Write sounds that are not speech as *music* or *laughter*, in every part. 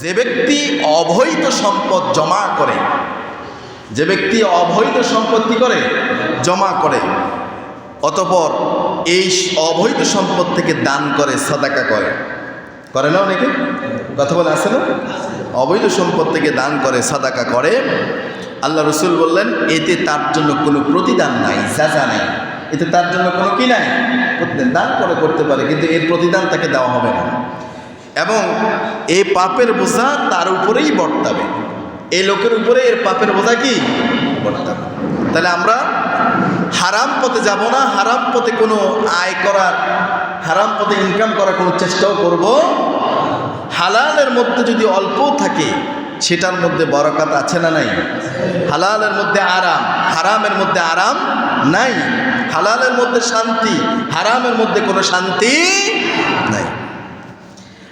যে ব্যক্তি অবৈধ সম্পদ জমা করে, যে ব্যক্তি অবৈধ সম্পদ করে? জমা করে। অতপর এই অবৈধ সম্পদ থেকে দান করে, সাদাকা করে। করে না অনেকে? কথা বলে আসে না? অবৈধ সম্পদ থেকে দান করে, সাদাকা করে। আল্লাহ রসুল বললেন, এতে তার জন্য কোনো প্রতিদান নাই সাজা নাই। এতে তার জন্য কোনো কি নাই? দান করে করতে পারে, কিন্তু এর প্রতিদান তাকে দেওয়া হবে না। এবং এই পাপের বোঝা তার উপরেই বর্তাবে। এই লোকের উপরে এর পাপের বোঝা কি? বর্তাবে। তাহলে আমরা হারাম পথে যাব না, হারাম পথে কোনো আয় করার, হারাম পথে ইনকাম করার কোনো চেষ্টাও করব। হালালের মধ্যে যদি অল্প থাকে, সেটার মধ্যে বরকাত আছে না নাই? হালালের মধ্যে আরাম, হারামের মধ্যে আরাম নাই? হালালের মধ্যে শান্তি, হারামের মধ্যে কোনো শান্তি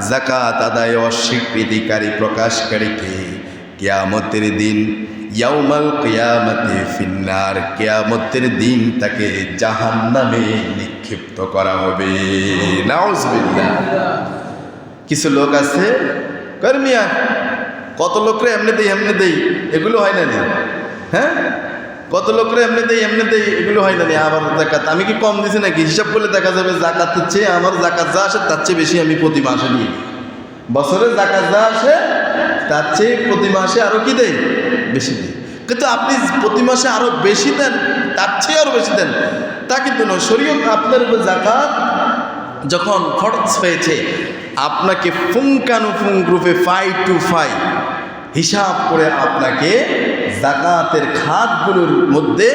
জাকাত আদায় অস্বীকৃতিকারী প্রকাশকারীকে কেয়ামতের দিন, ইয়াউমাল কিয়ামতে ফিন্নার, কেয়ামতের দিন তাকে জাহান নামে নিক্ষিপ্ত করা হবে। কিছু লোক আছে কর্মিয়া কত লোকরে এমনি দেই এমনি দেই এগুলো হয় নি? হ্যাঁ? কত লোকরে এমনি দেই এমনি দেই এগুলো হয় না? আবার জাকাত। আমি কি কম দিছি নাকি? হিসাব করলে দেখা যাবে জাকাতের চেয়ে আমার জাকাত যা আসে তার চেয়ে বেশি আমি প্রতি মাসে নিই। বছরে জাকাত যা আসে তার চেয়ে প্রতি মাসে আরও কি দেয় বেশি দিই। কিন্তু আপনি প্রতি মাসে আরও বেশি দেন, তার চেয়ে আরও বেশি দেন, তা কিন্তু নয়। শরীয়ত আপনার উপর জাকাত যখন খরচ হয়েছে, আপনাকে ফুঙ্কানুফুং গ্রুপে ফাই টু ফাই হিসাব করে আপনাকে জাকাতের খাতগুলোর মধ্যে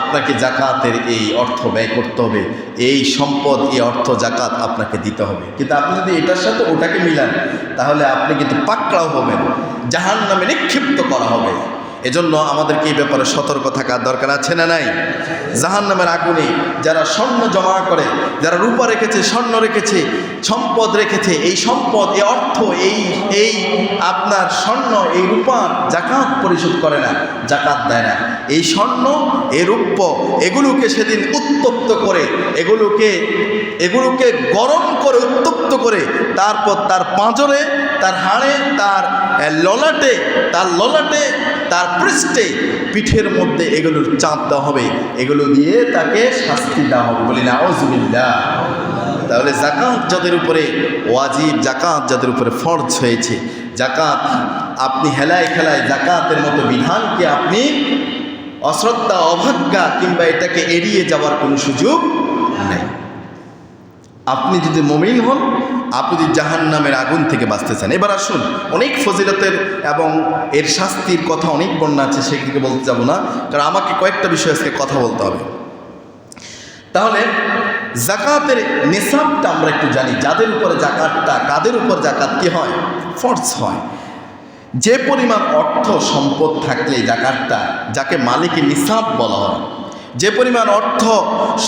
আপনাকে জাকাতের এই অর্থ ব্যয় করতে হবে। এই সম্পদ, এই অর্থ জাকাত আপনাকে দিতে হবে। কিন্তু আপনি যদি এটার সাথে ওটাকে মিলান, তাহলে আপনি কিন্তু পাকড়াও হবেন। জাহান নামে নিক্ষিপ্ত করা হবে। এজন্য আমাদেরকে এই ব্যাপারে সতর্ক থাকার দরকার আছে না নাই? জাহান নামের আগুনে যারা স্বর্ণ জমা করে, যারা রূপা রেখেছে, স্বর্ণ রেখেছে, সম্পদ রেখেছে, এই সম্পদ, এই অর্থ, এই এই আপনার স্বর্ণ, এই রূপার জাকাত পরিশোধ করে না, জাকাত দেয় না। এই স্বর্ণ, এই রূপ্য, এগুলোকে সেদিন উত্তপ্ত করে, এগুলোকে এগুলোকে গরম করে, উত্তপ্ত করে, তারপর তার পাঁজরে, তার হাড়ে, তার ললাটে, তার ললাটে, তার পৃষ্ঠে পিঠের মধ্যে এগুলোর চাপ দেওয়া হবে। এগুলো দিয়ে তাকে শাস্তি দেওয়া হবে বলি না অজুবিল্লা তাহলে জাকাত যাদের উপরে, ওয়াজিব জাকাত যাদের উপরে ফরজ হয়েছে জাকাত আপনি হেলায় খেলায় জাকাতের মতো বিধানকে আপনি অশ্রদ্ধা অভাজ্ঞা কিংবা এটাকে এড়িয়ে যাওয়ার কোনো সুযোগ আপনি যদি মমিন হন, আপনি যদি জাহান নামের আগুন থেকে বাঁচতে চান এবার আসুন, অনেক ফজিলতের এবং এর শাস্তির কথা অনেক বর্ণনা আছে সেদিকে বলতে যাব না, কারণ আমাকে কয়েকটা বিষয় আজকে কথা বলতে হবে। তাহলে জাকাতের নিসাবটা আমরা একটু জানি, যাদের উপরে জাকাতটা কাদের উপর জাকাত কি হয়? ফর্স হয়। যে পরিমাণ অর্থ সম্পদ থাকলে জাকাতটা যাকে মালিকের নিসাব বলা হয়, যে পরিমাণ অর্থ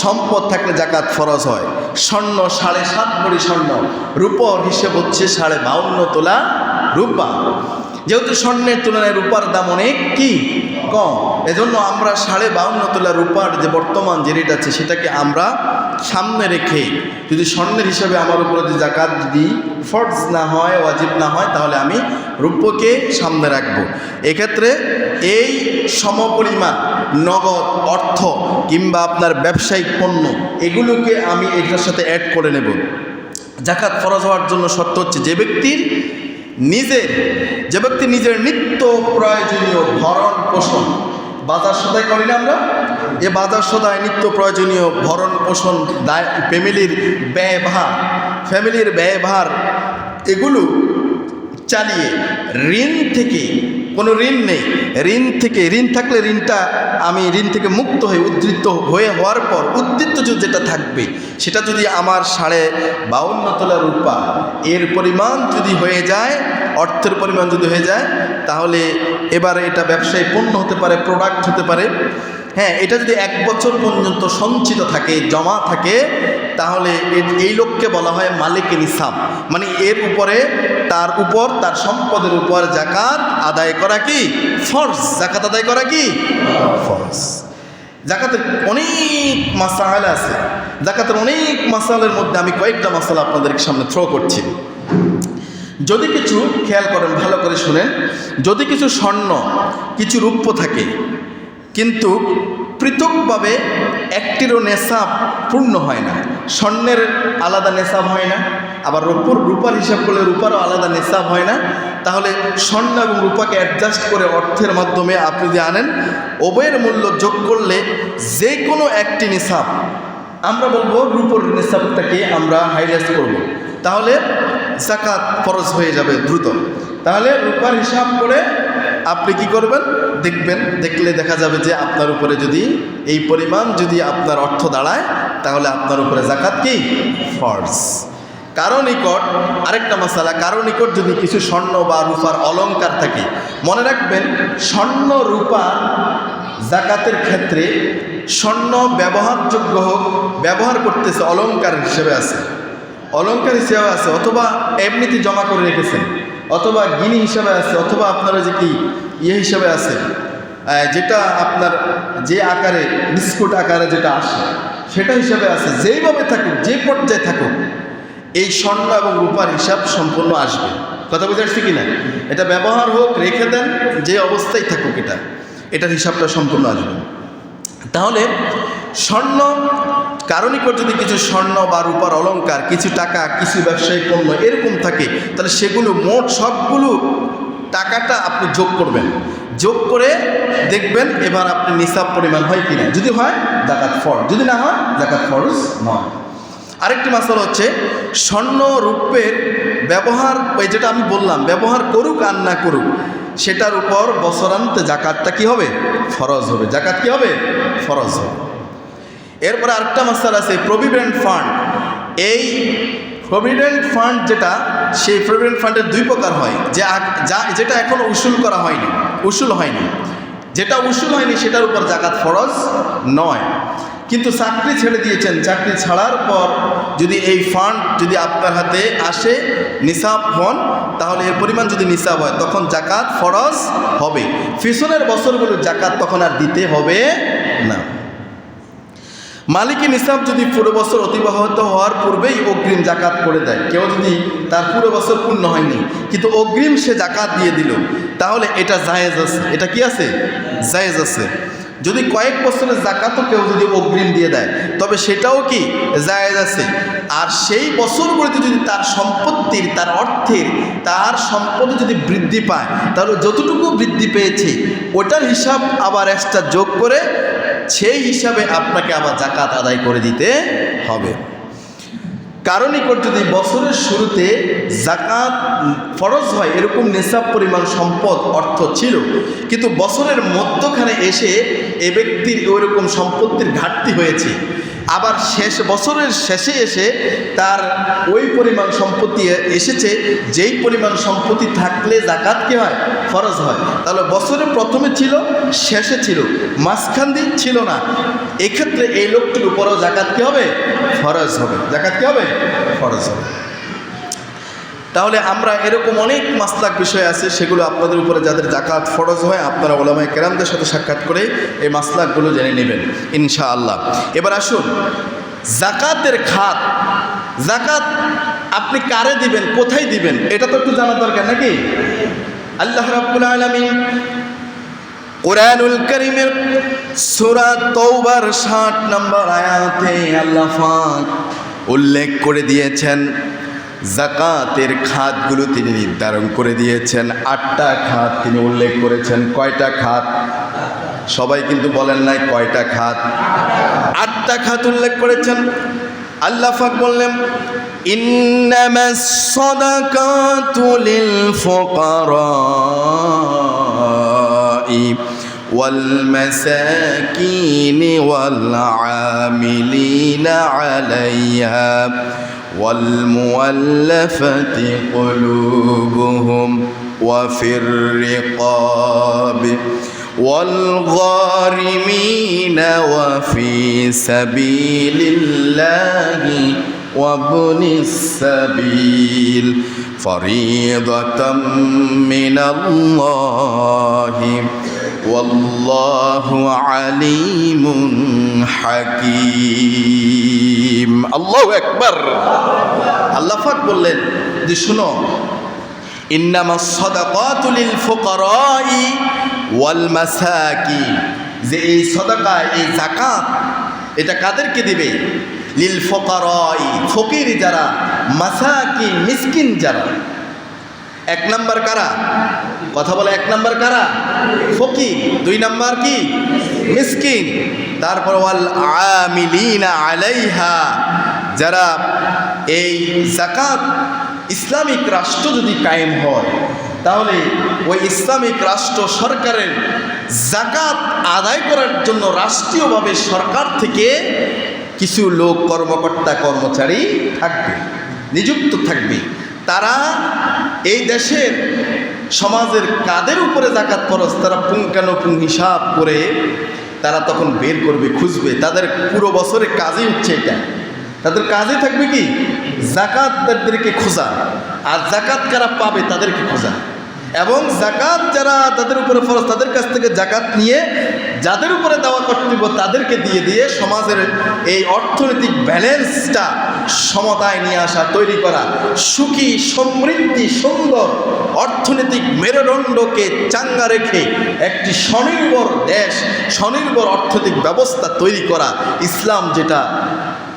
সম্পদ থাকলে জাকাত ফরজ হয় স্বর্ণ সাড়ে সাত ভরি স্বর্ণ। রূপর হিসেব হচ্ছে সাড়ে বাউন্ন তোলা রূপা। যেহেতু স্বর্ণের তুলনায় রূপার দাম অনেক, কি? কম। এজন্য আমরা সাড়ে বাউন্ন তোলা রূপার যে বর্তমান যে রেট আছে, সেটাকে আমরা সামনে রেখে যদি স্বর্ণের হিসাবে আমার উপরে যদি জাকাত যদি ফর্জ না হয়, ওয়াজিব না হয়, তাহলে আমি রূপকে সামনে রাখব। এক্ষেত্রে এই সমপরিমাণ নগদ অর্থ কিংবা আপনার ব্যবসায়িক পণ্য, এগুলোকে আমি এটার সাথে অ্যাড করে নেব। জাকাত ফরজ হওয়ার জন্য শর্ত হচ্ছে যে ব্যক্তির নিজের, যে ব্যক্তি নিজের নিত্য প্রয়োজনীয় ভরণ পোষণ বাজার সদাই করি না আমরা? এ বাজার সদায় নিত্য প্রয়োজনীয় ভরণ পোষণ দায়, ফ্যামিলির ব্যয়ভার ফ্যামিলির ব্যয়ভার, এগুলো চালিয়ে ঋণ থেকে, কোনো ঋণ নেই। ঋণ থেকে, ঋণ থাকলে ঋণটা আমি ঋণ থেকে মুক্ত হয়ে, উদ্ধৃত হয়ে হওয়ার পর উদ্ধৃত যেটা থাকবে, সেটা যদি আমার সাড়ে বাউন্ন তোলা রূপা, এর পরিমাণ যদি হয়ে যায়, অর্থের পরিমাণ যদি হয়ে যায়, তাহলে এবারে এটা ব্যবসায়ী পণ্য হতে পারে প্রোডাক্ট হতে পারে। হ্যাঁ এটা যদি এক বছর পর্যন্ত সঞ্চিত থাকে, জমা থাকে, তাহলে এই লোককে বলা হয় মালিক নিসাব। মানে এর উপরে তার উপর, তার সম্পদের উপর জাকাত আদায় করা কি? ফরজ। জাকাত আদায় করা কি? ফরজ। জাকাতের অনেক মাসালা আছে। জাকাতের অনেক মাসালের মধ্যে আমি কয়েকটা মাসালা আপনাদের সামনে থ্রো করছি। যদি কিছু, খেয়াল করেন, ভালো করে শুনেন। যদি কিছু স্বর্ণ, কিছু রূপ্য থাকে কিন্তু পৃথকভাবে একটিরও নেশাব পূর্ণ হয় না। স্বর্ণের আলাদা নেশাব হয় না, আবার রূপর, রূপার হিসাব করলে রূপারও আলাদা নেশাব হয় না। তাহলে স্বর্ণ এবং রূপাকে অ্যাডজাস্ট করে অর্থের মাধ্যমে আপনি যদি আনেন উভয়ের মূল্য যোগ করলে যে কোনো একটি নেশাব, আমরা বলব রূপর নিসাবটাকে আমরা হাইলাইট করব। তাহলে জাকাত ফরজ হয়ে যাবে দ্রুত। তাহলে রূপার হিসাব করে আপনি কি করবেন? দেখবেন, দেখলে দেখা যাবে যে আপনার উপরে যদি এই পরিমাণ যদি আপনার অর্থ দাঁড়ায়, তাহলে আপনার উপরে জাকাত কি? ফরজ। কারও নিকট আরেকটা মশালা, কারও নিকট যদি কিছু স্বর্ণ বা রূপার অলঙ্কার থাকে, মনে রাখবেন স্বর্ণ, রূপা জাকাতের ক্ষেত্রে স্বর্ণ ব্যবহারযোগ্য হোক, ব্যবহার করতেছে অলঙ্কার হিসেবে আছে। অলংকার হিসেবে আছে, অথবা এমনিতে জমা করে রেখেছেন। অথবা গিনি হিসাবে আছে, অথবা আপনার যে কি ইয়ে হিসাবে আছে যেটা আপনার যে আকারে, বিস্কুট আকারে যেটা আসে, সেটা হিসাবে আছে, যেইভাবে থাকুক, যে পর্যায়ে থাকুক, এই স্বর্ণ এবং রূপার হিসাব সম্পূর্ণ আসবে। কথা বুঝতে পারছি কি না এটা ব্যবহার হোক, রেখে দেন, যে অবস্থায় থাকুক এটা, এটার হিসাবটা সম্পূর্ণ আসবে। তাহলে স্বর্ণ কারণিকর যদি কিছু স্বর্ণ বা রূপার অলংকার, কিছু টাকা, কিছু ব্যবসায়িক পণ্য এরকম থাকে, তাহলে সেগুলো মোট সবগুলো টাকাটা আপনি যোগ করবেন। যোগ করে দেখবেন এবার আপনি নিসাব পরিমাণ হয় কিনা। যদি হয়, জাকাত ফর যদি না হয়, জাকাত ফরজ নয়। আরেকটি মাসাল হচ্ছে, স্বর্ণ রূপের ব্যবহার, ওই যেটা আমি বললাম, ব্যবহার করুক আর না করুক সেটার উপর বছরান্তে জাকাতটা কি হবে? ফরজ হবে। জাকাত কি হবে? ফরজ হবে। এরপরে আরেকটা মাসাল আছে প্রভিডেন্ট ফান্ড এই প্রভিডেন্ট ফান্ড যেটা, সেই প্রভিডেন্ট ফান্ডের দুই প্রকার হয়। যে যা যেটা এখন উসুল করা হয়নি, উসুল হয়নি। যেটা উসুল হয়নি, সেটার উপর জাকাত ফরজ নয়। কিন্তু চাকরি ছেড়ে দিয়েছেন। চাকরি ছাড়ার পর যদি এই ফান্ড যদি আপনার হাতে আসে, নিসাব হন তাহলে এর পরিমাণ যদি নিসাব হয়, তখন জাকাত ফরজ হবে। পিছনের বছরগুলোর জাকাত তখন আর দিতে হবে না। মালিকি নিসাব যদি পুরো বছর অতিবাহিত হওয়ার পূর্বেই অগ্রিম জাকাত করে দেয়, কেউ যদি তার পুরো বছর পূর্ণ হয়নি, কিন্তু অগ্রিম সে জাকাত দিয়ে দিল, তাহলে এটা জায়েজ আছে। এটা কি আছে? জায়েজ আছে। যদি কয়েক বছরের জাকাতও কেউ যদি অগ্রিম দিয়ে দেয়, তবে সেটাও কি জায়েজ আছে? আর সেই বছরগুলিতে যদি তার সম্পত্তির, তার অর্থের, তার সম্পদ যদি বৃদ্ধি পায়, তাহলে যতটুকু বৃদ্ধি পেয়েছে, ওটার হিসাব আবার একটা যোগ করে সেই হিসাবে আপনাকে আবার জাকাত আদায় করে দিতে হবে। কারণ করতে যদি বছরের শুরুতে জাকাত ফরজ হয়, এরকম নেশাব পরিমাণ সম্পদ, অর্থ ছিল। কিন্তু বছরের মধ্যখানে এসে এ ব্যক্তির ওইরকম সম্পত্তির ঘাটতি হয়েছে। আবার শেষ বছরের শেষে এসে তার ওই পরিমাণ সম্পত্তি এসেছে, যেই পরিমাণ সম্পত্তি থাকলে জাকাত কী হয়? ফরজ হয়। তাহলে বছরে প্রথমে ছিল, শেষে ছিল। মাঝখান দিয়ে ছিল না। এক্ষেত্রে এই লোকটির উপরও জাকাত কী হবে? ফরজ হবে। জাকাত কী হবে? ফরজ হবে। তাহলে আমরা এরকম অনেক মাসলাক বিষয় আছে, সেগুলো আপনাদের উপরে যাদের জাকাত ফরজ হয়, আপনারা ওলামায় কেরামদের সাথে সাক্ষাৎ করে এই মাসলাকগুলো জেনে নেবেন, ইনশাআল্লাহ। এবার আসুন জাকাতের খাত জাকাত আপনি কারে দিবেন, কোথায় দিবেন, এটা তো একটু জানা দরকার নাকি? আল্লাহ রাব্বুল আলামিন কোরআনুল করিমের সূরা তওবার 60 নম্বর আয়াতে আল্লাহ উল্লেখ করে দিয়েছেন জাকাতের খাতগুলো তিনি নির্ধারণ করে দিয়েছেন আটটা খাত তিনি উল্লেখ করেছেন কয়টা খাত সবাই কিন্তু বলেন নাই কয়টা খাত আটটা খাত উল্লেখ করেছেন আল্লাহ পাক বললেন ইন্নামাস সাদাকাতু লিল ফুকারা'i والمساكين والعاملين عليها والمؤلفة قلوبهم وفي الرقاب والغارمين وفي سبيل الله وابن السبيل فريضة من الله ওয়াল্লাহু আলিমুন হাকিম আল্লাহু আকবার আল্লাহ পাক বললেন, যে শুনো ইন্নামাস সাদাকাতু লিল ফুকারাই ওয়াল মাসাকি যে এই সদাকা, এই জাকাত এটা কাদেরকে দিবে? লিল ফকারাই, ফকির যারা মাসাকি মিসকিন যারা। এক নাম্বার কারা? কথা বলে এক নাম্বার কারা? ফকি দুই নাম্বার কি? মিসকিন। তারপর ওয়াল আমিলিনা আলাইহা। যারা এই জাকাত ইসলামিক রাষ্ট্র যদি কায়েম হয়, তাহলে ওই ইসলামিক রাষ্ট্র সরকারের জাকাত আদায় করার জন্য রাষ্ট্রীয়ভাবে সরকার থেকে কিছু লোক কর্মকর্তা, কর্মচারী থাকবে, নিযুক্ত থাকবে। তারা এই দেশের সমাজের কাদের উপরে জাকাত খরচ তারা পুঙ্খানুপুঙ্খ হিসাব করে তারা তখন বের করবে, খুঁজবে। তাদের পুরো বছরের কাজই হচ্ছে এটা। তাদের কাজে থাকবে কি? জাকাতদারদেরকে খোঁজা। আর জাকাত কারা পাবে তাদেরকে খোঁজা। এবং জাকাত যারা তাদের উপরে ফরজ, তাদের কাছ থেকে জাকাত নিয়ে যাদের উপরে দেওয়া কর্তব্য তাদেরকে দিয়ে দিয়ে সমাজের এই অর্থনৈতিক ব্যালেন্সটা সমতায় নিয়ে আসা, তৈরি করা, সুখী, সমৃদ্ধি, সুন্দর অর্থনৈতিক মেরুদণ্ডকে চাঙ্গা রেখে একটি স্বনির্ভর দেশ, স্বনির্ভর অর্থনৈতিক ব্যবস্থা তৈরি করা ইসলাম যেটা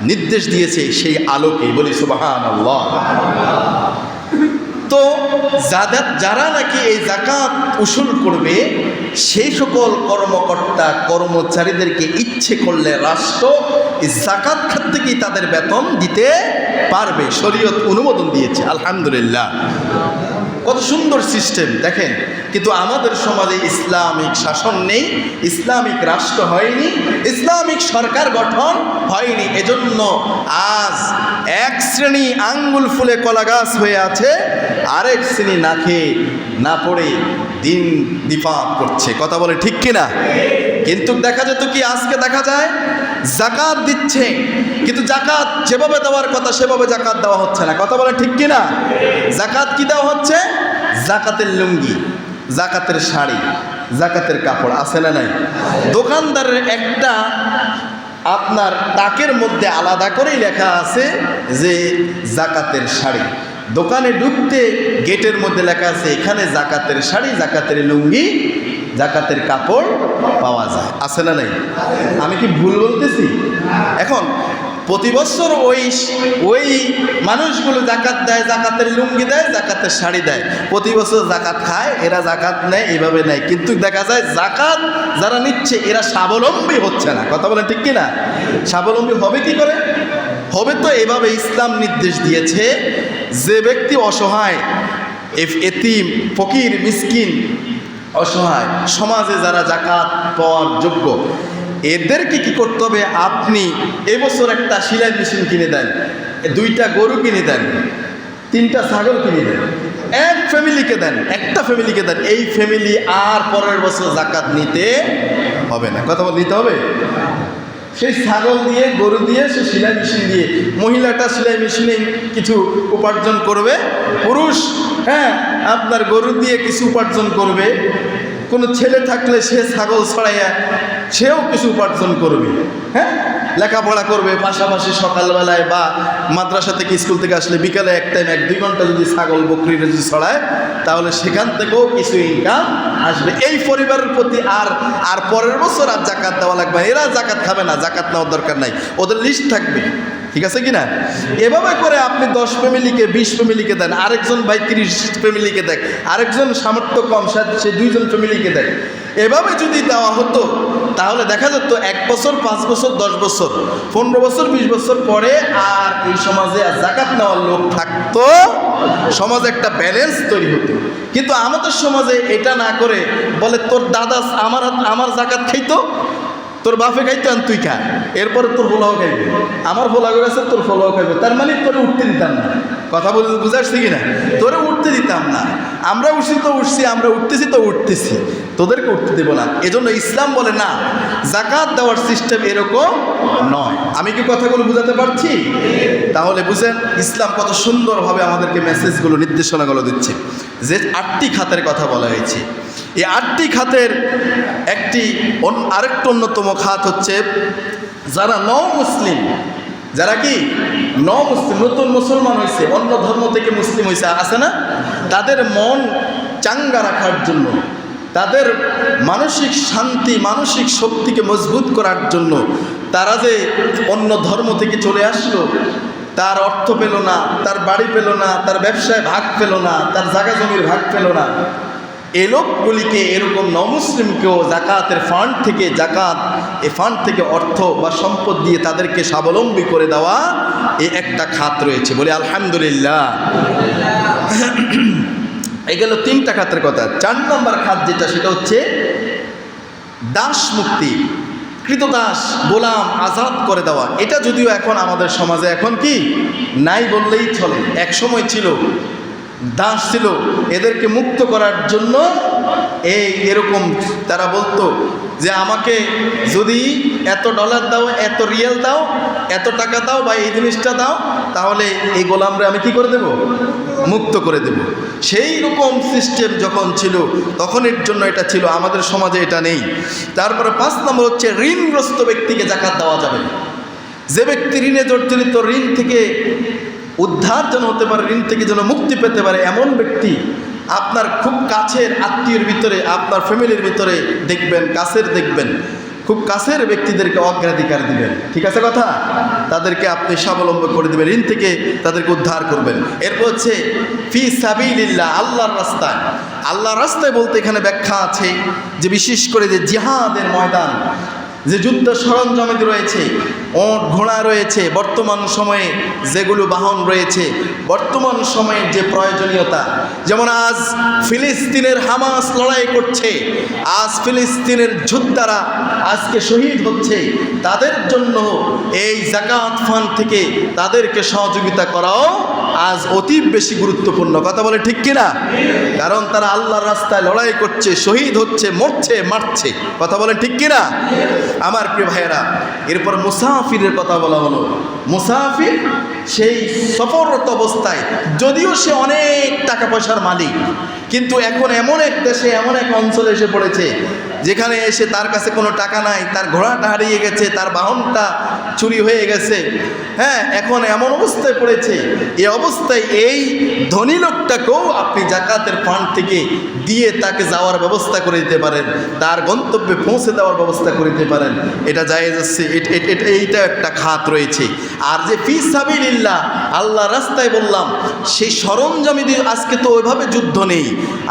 নির্দেশ দিয়েছে সেই আলোকে বলি সুবাহান তো যারা নাকি এই জাকাত উসুল করবে সেই সকল কর্মকর্তা, কর্মচারীদেরকে ইচ্ছে করলে রাষ্ট্র জাকাত খাত থেকেই তাদের বেতন দিতে পারবে। শরীয়ত অনুমোদন দিয়েছে, আলহামদুলিল্লাহ। কত সুন্দর সিস্টেম, দেখেন। কিন্তু আমাদের সমাজে ইসলামিক শাসন নেই, ইসলামিক রাষ্ট্র হয়নি, ইসলামিক সরকার গঠন হয়নি। এজন্য আজ এক শ্রেণি আঙ্গুল ফুলে কলা গাছ হয়ে আছে, আরেক শ্রেণি না খেয়ে, না পড়ে দিন দিপাত করছে। কথা বলে ঠিক কিনা? কিন্তু দেখা যেত কি আজকে দেখা যায় জাকাত দিচ্ছে, কিন্তু জাকাত যেভাবে দেওয়ার কথা সেভাবে জাকাত দেওয়া হচ্ছে না। কথা বলে ঠিক কিনা? জাকাত কি দেওয়া হচ্ছে? জাকাতের লুঙ্গি, জাকাতের শাড়ি, জাকাতের কাপড়, আছে না নাই? দোকানদারের একটা আপনার তাকের মধ্যে আলাদা করেই লেখা আছে যে জাকাতের শাড়ি। দোকানে ঢুকতে গেটের মধ্যে লেখা আছে, এখানে জাকাতের শাড়ি, জাকাতের লুঙ্গি জাকাতের কাপড় পাওয়া যায়। আছে না নাই? আমি কি ভুল বলতেছি? এখন, প্রতি বছর ওই ওই মানুষগুলো জাকাত দেয়, জাকাতের লুঙ্গি দেয়, জাকাতের শাড়ি দেয়। প্রতি বছর জাকাত খায়, এরা জাকাত নেয়, এভাবে নেয়। কিন্তু দেখা যায় জাকাত যারা নিচ্ছে, এরা স্বাবলম্বী হচ্ছে না। কথা বলে ঠিক কি না স্বাবলম্বী হবে কি করে? হবে তো এভাবে ইসলাম নির্দেশ দিয়েছে যে ব্যক্তি অসহায় এতিম, ফকির, মিসকিন অসহায় সমাজে যারা জাকাত পাওয়ার যোগ্য, এদেরকে কি করতে হবে? আপনি এবছর একটা সিলাই মেশিন কিনে দেন, দুইটা গরু কিনে দেন, তিনটা ছাগল কিনে দেন, এক ফ্যামিলিকে দেন, একটা ফ্যামিলিকে দেন, এই ফ্যামিলি আর পরের বছর জাকাত নিতে হবে না। কথা বল, নিতে হবে? সেই ছাগল দিয়ে, গরু দিয়ে সে সেলাই মেশিন দিয়ে মহিলাটা সেলাই মেশিনে কিছু উপার্জন করবে, পুরুষ হ্যাঁ আপনার গরু দিয়ে কিছু উপার্জন করবে। কোনো ছেলে থাকলে সে ছাগল ছড়াইয়া সেও কিছু উপার্জন করবে। হ্যাঁ লেখাপড়া করবে, পাশাপাশি সকালবেলায় বা মাদ্রাসা থেকে স্কুল থেকে আসলে বিকালে এক টাইম এক দুই ঘণ্টা যদি ছাগল বকরির যদি ছড়ায়, তাহলে সেখান থেকেও কিছু ইনকাম আসবে। এই পরিবারের প্রতি আর আর পরের বছর আর জাকাত দেওয়া লাগবে এরা জাকাত খাবে না, জাকাত নেওয়ার দরকার নাই। ওদের লিস্ট থাকবে। ঠিক আছে কি না এভাবে করে আপনি দশ ফ্যামিলিকে, বিশ ফ্যামিলিকে দেন, আরেকজন ভাই তিরিশ ফ্যামিলিকে দেখ আরেকজন সামর্থ্য কম, সে- দুইজন ফ্যামিলিকে দেয়। এভাবে যদি দেওয়া হতো, তাহলে দেখা যেত এক বছর, পাঁচ বছর, দশ বছর, পনেরো বছর, বিশ বছর পরে আর এই সমাজে আর জাকাত নেওয়ার লোক থাকতো, সমাজে একটা ব্যালেন্স তৈরি হতো। কিন্তু আমাদের সমাজে এটা না করে বলে, তোর দাদা আমার আমার জাকাত খাইতো? তোর বাপে খাইতো আর তুই খা। এরপরে তোর ফোলাও খাইবে। আমার ফোলা গেছে তোর ফোলাও খাইবে। তার মানে তোরে উঠতে দিতাম না। কথা বলে বুঝাচ্ছি কি না তোরে উঠতে দিতাম না। আমরা উঠছি তো উঠছি, আমরা উঠতেছি তো উঠতেছি। তোদেরকে উঠতে দেবো না। এজন্য ইসলাম বলে না জাকাত দেওয়ার সিস্টেম এরকম নয়। আমি কি কথাগুলো বুঝাতে পারছি? তাহলে বুঝেন, ইসলাম কত সুন্দরভাবে আমাদেরকে মেসেজগুলো নির্দেশনাগুলো দিচ্ছে। যে আটটি খাতের কথা বলা হয়েছে। এই আটটি খাতের একটি আরেকটি অন্যতম খাত হচ্ছে যারা ন মুসলিম যারা কি? ন মুসলিম নতুন মুসলমান হয়েছে অন্য ধর্ম থেকে মুসলিম হয়েছে আছে না? তাদের মন চাঙ্গা রাখার জন্য, তাদের মানসিক শান্তি, মানসিক শক্তিকে মজবুত করার জন্য তারা যে অন্য ধর্ম থেকে চলে আসলো, তার অর্থ পেল না, তার বাড়ি পেল না, তার ব্যবসায় ভাগ পেল না, তার জায়গা জমির ভাগ পেল না এ লোকগুলিকে এরকম নমুসলিমকেও জাকাতের ফান্ড থেকে জাকাত, এ ফান্ড থেকে অর্থ বা সম্পদ দিয়ে তাদেরকে স্বাবলম্বী করে দেওয়া এ একটা খাত রয়েছে। বলে আলহামদুলিল্লাহ। *coughs* এই গেল তিনটা খাতের কথা। চার নম্বর খাত যেটা, সেটা হচ্ছে দাস মুক্তি, কৃতদাস, গোলাম আজাদ করে দেওয়া। এটা যদিও এখন আমাদের সমাজে এখন কি নাই বললেই চলে। এক সময় ছিল দাস ছিল, এদেরকে মুক্ত করার জন্য এই এরকম তারা বলতো যে, আমাকে যদি এত ডলার দাও, এত রিয়েল দাও, এত টাকা দাও বা এই জিনিসটা দাও, তাহলে এই গোলামরে আমি কি করে দেব? মুক্ত করে দেব। সেই রকম সিস্টেম যখন ছিল তখনের জন্য এটা ছিল, আমাদের সমাজে এটা নেই। তারপরে পাঁচ নম্বর হচ্ছে, ঋণগ্রস্ত ব্যক্তিকে জাকাত দেওয়া যাবে। যে ব্যক্তি ঋণে জর্জরিত, ঋণ থেকে উদ্ধার যেন হতে পারে, ঋণ থেকে যেন মুক্তি পেতে পারে এমন ব্যক্তি আপনার খুব কাছের আত্মীয়ের ভিতরে, আপনার ফ্যামিলির ভিতরে দেখবেন, কাছের দেখবেন। খুব কাছের ব্যক্তিদেরকে অগ্রাধিকার দিবেন। ঠিক আছে কথা? তাদেরকে আপনি স্বাবলম্বী করে দেবেন, ঋণ থেকে তাদেরকে উদ্ধার করবেন। এরপর হচ্ছে, ফি সাবিলিল্লাহ, আল্লাহর রাস্তায়। আল্লাহর রাস্তায় বলতে এখানে ব্যাখ্যা আছে যে, বিশেষ করে যে জিহাদের ময়দান, যে যুদ্ধ সরঞ্জামাদি রয়েছে ওঁট ঘোড়া রয়েছে। বর্তমান সময়ে যেগুলো বাহন রয়েছে, বর্তমান সময়ে যে প্রয়োজনীয়তা, যেমন আজ ফিলিস্তিনের হামাস লড়াই করছে, আজ ফিলিস্তিনের যোদ্ধারা আজকে শহীদ হচ্ছে, তাদের জন্য এই জাকাত ফান্ড থেকে তাদেরকে সহযোগিতা করাও আজ অতি বেশি গুরুত্বপূর্ণ। কথা বলে ঠিক কিনা? কারণ তারা আল্লাহর রাস্তায় লড়াই করছে, শহীদ হচ্ছে, মরছে, মারছে। কথা বলে ঠিক কিনা? আমার প্রিয় ভাইয়েরা, এরপর মুসাফিরের কথা বলা হলো। মুসাফির সেই সফররত অবস্থায়, যদিও সে অনেক টাকা পয়সার মালিক, কিন্তু এখন এমন এক দেশে, এমন এক অঞ্চলে এসে পড়েছে যেখানে এসে তার কাছে কোনো টাকা নাই, তার ঘোড়াটা হারিয়ে গেছে, তার বাহনটা চুরি হয়ে গেছে। হ্যাঁ এখন এমন অবস্থায় পড়েছে এই অবস্থায় এই ধনী লোকটাকেও আপনি জাকাতের ফান্ড থেকে দিয়ে তাকে যাওয়ার ব্যবস্থা করে দিতে পারেন, তার গন্তব্যে পৌঁছে দেওয়ার ব্যবস্থা করে দিতে পারেন। এটা যায় যাচ্ছে এইটা একটা খাত রয়েছে। আর যে ফি সাবিলিল্লাহ আল্লাহ রাস্তায় বললাম, সেই সরঞ্জামি আজকে তো ওইভাবে যুদ্ধ নেই,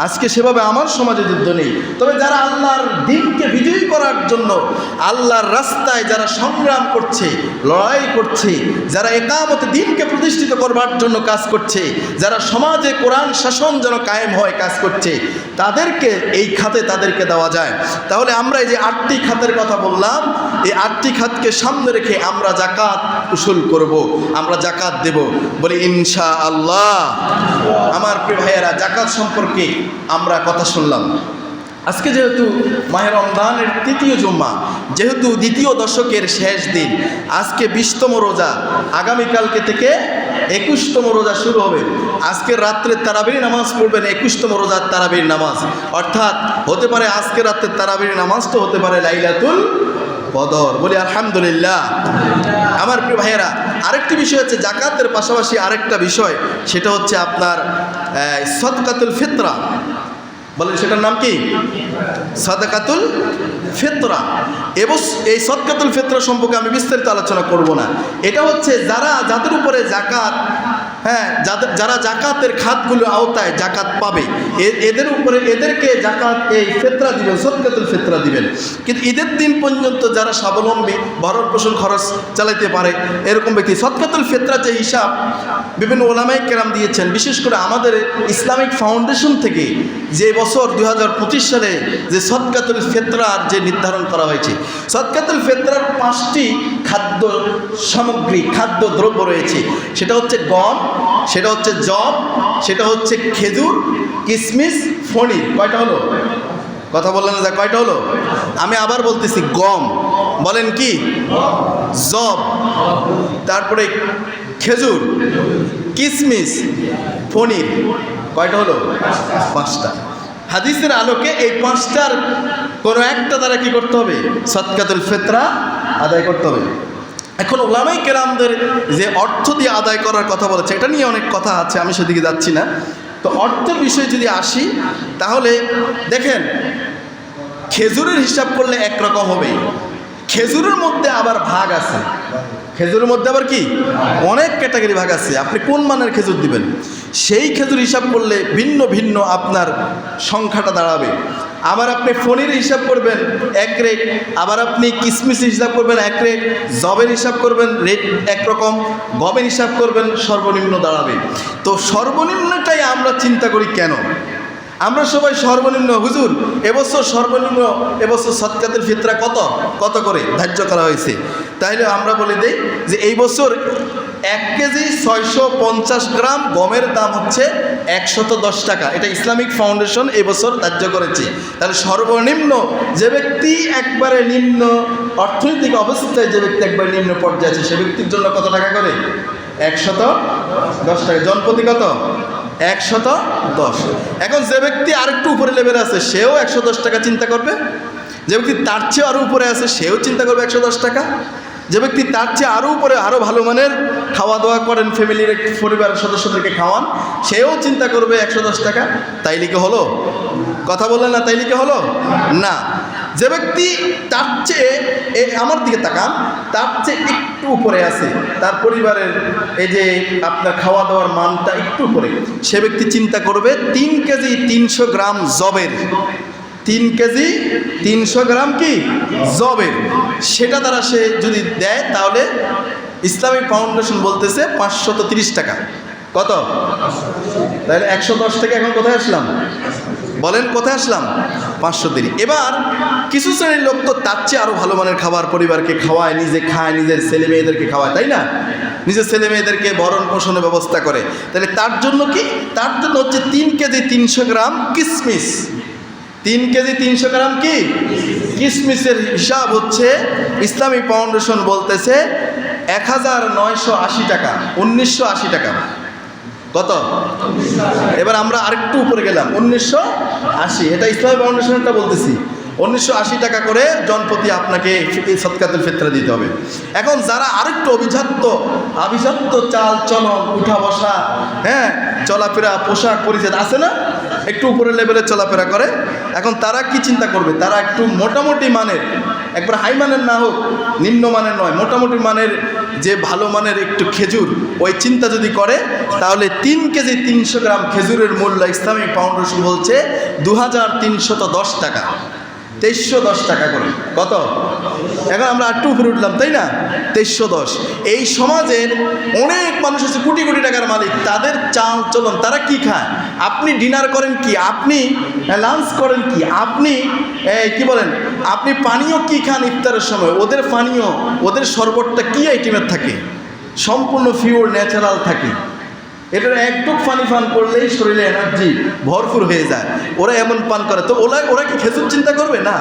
আজকে সেভাবে আমার সমাজে যুদ্ধ নেই। তবে যারা আল্লাহর দিনকে বিজয়ী করার জন্য আল্লাহর রাস্তায় যারা সংগ্রাম করছে, লড়াই করছে, যারা একামত দিনকে প্রতিষ্ঠিত করবার জন্য কাজ করছে, যারা সমাজে কোরআন শাসন যেন কায়েম হয় কাজ করছে, তাদেরকে এই খাতে তাদেরকে দেওয়া যায়। তাহলে আমরা এই যে আটটি খাতের কথা বললাম, এই আটটি খাতকে সামনে রেখে আমরা জাকাত উসুল করব, আমরা জাকাত দেব। বলে ইনশা আল্লাহ আমার প্রিয় ভাইয়েরা জাকাত সম্পর্কে আমরা কথা শুনলাম। আজকে যেহেতু মাহের রমজানের তৃতীয় জুম্মা, যেহেতু দ্বিতীয় দশকের শেষ দিন, আজকে বিশতম রোজা, আগামীকালকে থেকে একুশতম রোজা শুরু হবে। আজকের রাত্রে তারাবির নামাজ পড়বেন, একুশতম রোজার তারাবির নামাজ। অর্থাৎ হতে পারে আজকে রাত্রে তারাবির তো হতে পারে লাইলাতুল বদর বলি আলহামদুলিল্লাহ। আমার প্রিয় ভাইয়েরা, আরেকটি বিষয় হচ্ছে জাকাতের পাশাপাশি আরেকটা বিষয়, সেটা হচ্ছে আপনার সদকাতুল ফিতরা। বলেন, সেটার নাম কি? সাদাকাতুল ফেতরা। এবং এই সদকাতুল ফেতরা সম্পর্কে আমি বিস্তারিত আলোচনা করব না। এটা হচ্ছে যারা, যাদের উপরে জাকাত হ্যাঁ যাদের যারা জাকাতের খাতগুলো আওতায় জাকাত পাবে এদের উপরে এদেরকে জাকাত এই ফেতরা দিবেন, সদকাতুল ফেতরা দিবেন। কিন্তু ঈদের দিন পর্যন্ত যারা স্বাবলম্বী ভরণ পোষণ খরচ চালাইতে পারে, এরকম ব্যক্তি, সদকাতুল ফেতরা যে হিসাব বিভিন্ন ওলামাই কেরাম দিয়েছেন, বিশেষ করে আমাদের ইসলামিক ফাউন্ডেশন থেকে যে বছর দু হাজার পঁচিশ সালে যে সদকাতুল ফেতরার যে নির্ধারণ করা হয়েছে সদকাতুল ফেতরার পাঁচটি খাদ্য সামগ্রী, খাদ্য দ্রব্য রয়েছে। সেটা হচ্ছে গম, সেটা হচ্ছে জব সেটা হচ্ছে খেজুর কিশমিশ ফণি কয়টা হলো? কথা বললেন যা কয়টা হলো? আমি আবার বলতেছি, গম। বলেন কি? জব তারপরে খেজুর কিশমিশ পনির কয়টা হলো? পাঁচটা। হাদিসের আলোকে এই পাঁচটার কোনো একটা দ্বারা কি করতে হবে? সৎকাতুল ফেতরা আদায় করতে হবে। এখন ওলামাই কেরামদের যে অর্থ দিয়ে আদায় করার কথা বলেছে, এটা নিয়ে অনেক কথা আছে, আমি সেদিকে যাচ্ছি না। তো অর্থের বিষয়ে যদি আসি, তাহলে দেখেন, খেজুরের হিসাব করলে একরকম হবে। খেজুরের মধ্যে আবার ভাগ আছে। খেজুরের মধ্যে আবার কি? অনেক ক্যাটাগরি ভাগ আছে। আপনি কোন মানের খেজুর দিবেন? সেই খেজুর হিসাব করলে ভিন্ন ভিন্ন আপনার সংখ্যাটা দাঁড়াবে। আবার আপনি ফোনের হিসাব করবেন, এক রেট আবার আপনি কিসমিস হিসাব করবেন, এক রেট জবের হিসাব করবেন রেট একরকম গবের হিসাব করবেন, সর্বনিম্ন দাঁড়াবে। তো সর্বনিম্নটাই আমরা চিন্তা করি কেন? আমরা সবাই সর্বনিম্ন, হুজুর, এবছর সর্বনিম্ন, এবছর সৎকাতের ফিতরা কত? কত করে? ধার্য করা হয়েছে। তাইলে আমরা বলে দিই যে এই বছর এক কেজি ছয়শো পঞ্চাশ গ্রাম গমের দাম হচ্ছে একশত দশ টাকা। এটা ইসলামিক ফাউন্ডেশন এবছর ধার্য করেছে। তাহলে সর্বনিম্ন যে ব্যক্তি একবারে নিম্ন, অর্থনৈতিক অবস্থায় যে ব্যক্তি একবারে নিম্ন পর্যায়ে আছে, সে ব্যক্তির জন্য কত টাকা করে? একশত দশ টাকা। জনপ্রতি কত? একশত দশ। এখন যে ব্যক্তি আরেকটু উপরে লেভেলে আছে, সেও একশো দশ টাকা চিন্তা করবে। যে ব্যক্তি তার চেয়ে আরও উপরে আছে, সেও চিন্তা করবে একশো দশ টাকা। যে ব্যক্তি তার চেয়ে আরও উপরে আরও ভালো মানের খাওয়া দাওয়া করেন, ফ্যামিলির পরিবারের সদস্যদেরকে খাওয়ান, সেও চিন্তা করবে একশো দশ টাকা। তাই লিখে হলো? কথা বললেন না তাই লিখে হলো? না। যে ব্যক্তি তার চেয়ে আমার দিকে তাকান, তার চেয়ে একটু উপরে আছে, তার পরিবারের এই যে আপনার খাওয়া দাওয়ার মানটা একটু উপরে, সে ব্যক্তি চিন্তা করবে তিন কেজি তিনশো গ্রাম জবের। তিন কেজি তিনশো গ্রাম কি? জবের। সেটা দ্বারা সে যদি দেয় তাহলে ইসলামিক ফাউন্ডেশন বলতেছে পাঁচশত টাকা। কত? তাহলে একশো দশ থেকে এখন কোথায় আসলাম? বলেন, কোথায় আসলাম? পাঁচশো তিরিশ এবার কিছু শ্রেণির লোক তো তার চেয়ে আরও ভালো মানের খাবার পরিবারকে খাওয়ায়, নিজে খায়, নিজের ছেলে মেয়েদেরকে খাওয়ায়, তাই না? নিজের ছেলে মেয়েদেরকে ভরণ পোষণের ব্যবস্থা করে। তাহলে তার জন্য কি? তার জন্য হচ্ছে তিন কেজি তিনশো গ্রাম কিসমিস। তিন কেজি তিনশো গ্রাম কি? কিসমিসের হিসাব হচ্ছে, ইসলামী ফাউন্ডেশন বলতেছে, এক হাজার নয়শো আশি টাকা, উনিশশো আশি টাকা। কত? এবার আমরা আরেকটু উপরে গেলাম। উনিশশো আশি। এটা ইসলামী ফাউন্ডেশনটা বলতেছি। উনিশশো আশি টাকা করে জনপতি আপনাকে সৎকাতুল ফিতরা দিতে হবে। এখন যারা আরেকটু অভিজাত্য, আভিজাত্য চাল, চলন উঠা বসা হ্যাঁ চলাফেরা পোশাক পরিচয় আছে না? একটু উপরের লেভেলে চলাফেরা করে। এখন তারা কি চিন্তা করবে? তারা একটু মোটামুটি মানের, একবার হাই মানের না হোক, নিম্ন মানের নয়, মোটামুটি মানের যে ভালো মানের একটু খেজুর, ওই চিন্তা যদি করে, তাহলে তিন কেজি তিনশো গ্রাম খেজুরের মূল্য ইসলামিক ফাউন্ডেশন বলছে দু টাকা। তেইশশো দশ টাকা করে। কত? এখন আমরা একটু উপরে উঠলাম, তাই না? তেইশশো দশ। এই সমাজের অনেক মানুষ আছে, কোটি কোটি টাকার মালিক, তাদের চাল, চলন, তারা কি খায়? আপনি ডিনার করেন কি? আপনি লাঞ্চ করেন কি? আপনি কি বলেন, আপনি পানীয় কি খান ইফতারের সময়? ওদের পানীয়, ওদের শরবতটা কি আইটেমের থাকে? সম্পূর্ণ ফিওর ন্যাচারাল থাকে। এটার একটুক পানি পান করলেই শরীরে এনার্জি ভরপুর হয়ে যায়। ওরা এমন পান করে। তো ওরা ওরা কি খেজুর চিন্তা করবে? না।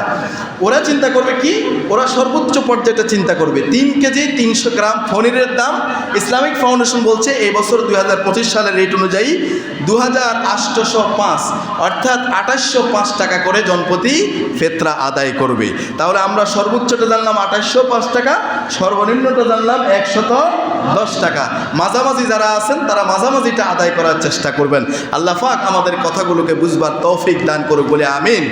ওরা চিন্তা করবে কি? ওরা সর্বোচ্চ পর্যায়টা চিন্তা করবে। তিন কেজি তিনশো গ্রাম পনিরের দাম ইসলামিক ফাউন্ডেশন বলছে এই বছর দুই হাজার পঁচিশ সালের রেট অনুযায়ী দু হাজার আটশোশো পাঁচ, অর্থাৎ আঠাশশো পাঁচ টাকা করে জনপ্রতি ফেতরা আদায় করবে। তাহলে আমরা সর্বোচ্চটা জানলাম আঠাশশো পাঁচ টাকা, সর্বনিম্নটা জানলাম একশত দশ টাকা। মাঝামাঝি যারা আছেন, তারা মাঝামাঝিটা আদায় করার চেষ্টা করবেন। আল্লাহ পাক আমাদের কথাগুলোকে বুঝবার তৌফিক দান করুক, বলে আমিন।